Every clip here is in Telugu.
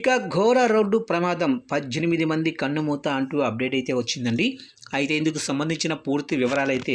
ఇక ఘోర రోడ్డు ప్రమాదం. పద్దెనిమిది మంది కన్నుమూత అంటూ అప్డేట్ అయితే వచ్చిందండి. అయితే ఇందుకు సంబంధించిన పూర్తి వివరాలు అయితే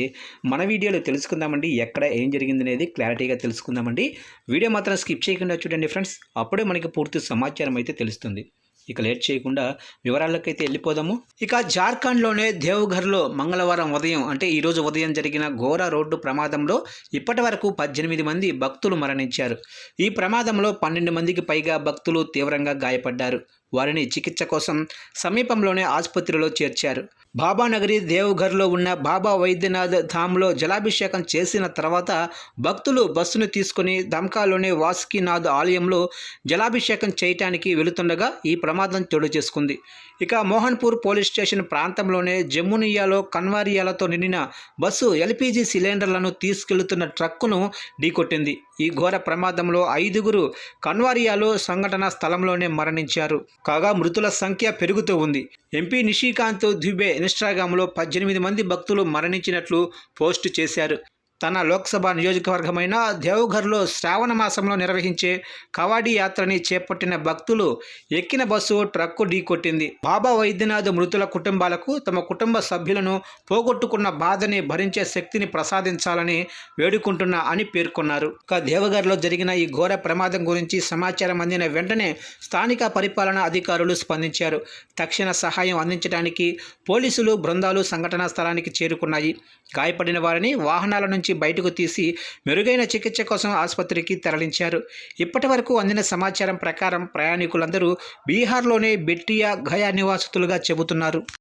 మన వీడియోలో తెలుసుకుందామండి. ఎక్కడ ఏం జరిగింది అనేది క్లారిటీగా తెలుసుకుందామండి. వీడియో మాత్రం స్కిప్ చేయకుండా చూడండి ఫ్రెండ్స్. అప్పుడే మనకి పూర్తి సమాచారం అయితే తెలుస్తుంది. ఇక లేట్ చేయకుండా వివరాలకైతే వెళ్ళిపోదాము. ఇక జార్ఖండ్లోనే దేవఘర్లో మంగళవారం ఉదయం అంటే ఈరోజు ఉదయం జరిగిన ఘోర రోడ్డు ప్రమాదంలో ఇప్పటి వరకు పద్దెనిమిది మంది భక్తులు మరణించారు. ఈ ప్రమాదంలో పన్నెండు మందికి పైగా భక్తులు తీవ్రంగా గాయపడ్డారు. వారిని చికిత్స కోసం సమీపంలోనే ఆసుపత్రిలో చేర్చారు. బాబానగరి దేవఘర్లో ఉన్న బాబా వైద్యనాథ్ ధామ్లో జలాభిషేకం చేసిన తర్వాత భక్తులు బస్సును తీసుకుని దమ్కాలోని వాసుకీనాథ్ ఆలయంలో జలాభిషేకం చేయటానికి వెళుతుండగా ఈ ప్రమాదం చోటు చేసుకుంది. ఇక మోహన్పూర్ పోలీస్ స్టేషన్ ప్రాంతంలోనే జమ్మునియాలో కన్వారియాలతో నిండిన బస్సు ఎల్పిజి సిలిండర్లను తీసుకెళ్తున్న ట్రక్కును ఢీకొట్టింది. ఈ ఘోర ప్రమాదంలో ఐదుగురు కన్వారియాలో సంఘటన స్థలంలోనే మరణించారు. కాగా మృతుల సంఖ్య పెరుగుతూ ఉంది. ఎంపీ నిషికాంత్ దుబే ఇన్స్టాగ్రామ్లో పద్దెనిమిది మంది భక్తులు మరణించినట్లు పోస్టు చేశారు. తన లోక్సభ నియోజకవర్గమైన దేవఘర్లో శ్రావణ మాసంలో నిర్వహించే కవాడి యాత్రని చేపట్టిన భక్తులు ఎక్కిన బస్సు ట్రక్కు ఢీకొట్టింది. బాబా వైద్యనాథ్ మృతుల కుటుంబాలకు తమ కుటుంబ సభ్యులను పోగొట్టుకున్న బాధని భరించే శక్తిని ప్రసాదించాలని వేడుకుంటున్నా అని పేర్కొన్నారు. ఇక దేవఘర్లో జరిగిన ఈ ఘోర ప్రమాదం గురించి సమాచారం అందిన వెంటనే స్థానిక పరిపాలనా అధికారులు స్పందించారు. తక్షణ సహాయం అందించడానికి పోలీసులు బృందాలు సంఘటనా స్థలానికి చేరుకున్నాయి. గాయపడిన వారిని వాహనాల నుంచి బయటకు తీసి మెరుగైన చికిత్స కోసం ఆసుపత్రికి తరలించారు. ఇప్పటి వరకు అందిన సమాచారం ప్రకారం ప్రయాణికులందరూ బీహార్లోనే బెట్టియా గయా నివాసితులుగా చెబుతున్నారు.